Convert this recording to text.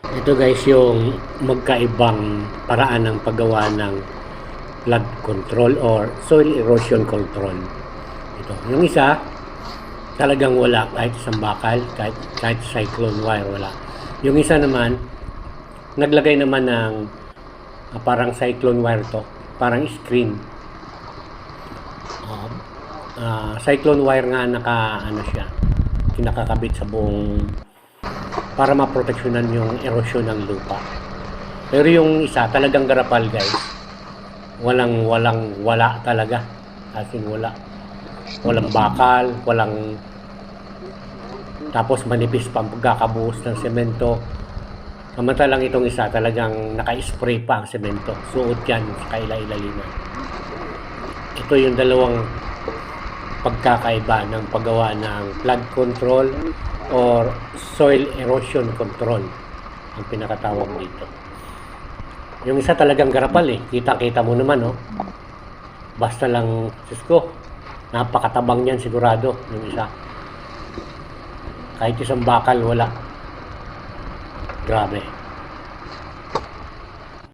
Ito guys yung magkaibang paraan ng paggawa ng flood control or soil erosion control. Ito. Yung isa, talagang wala kahit isang bakal, kahit, kahit cyclone wire, wala. Yung isa naman, naglagay naman ng ah, parang cyclone wire to, parang screen. Ah, ah, cyclone wire nga naka ano siya, kinakakabit sa buong para maproteksyonan yung erosyon ng lupa. Pero yung isa talagang garapal guys. Walang walang wala talaga. As in wala. Walang bakal, walang tapos manipis pa ang pagkakabuhos ng semento. Samantalang itong isa talagang naka-spray pa ang semento. Suot yan sa kaila-ilaliman. Ito yung dalawang pagkakaiba ng paggawa ng flood control or soil erosion control ang pinakatawag dito. Yung isa talagang garapal eh. Kita-kita mo naman oh. Basta lang, Diyos ko, napakatabang niyan sigurado yung isa. Kahit isang bakal, wala. Grabe.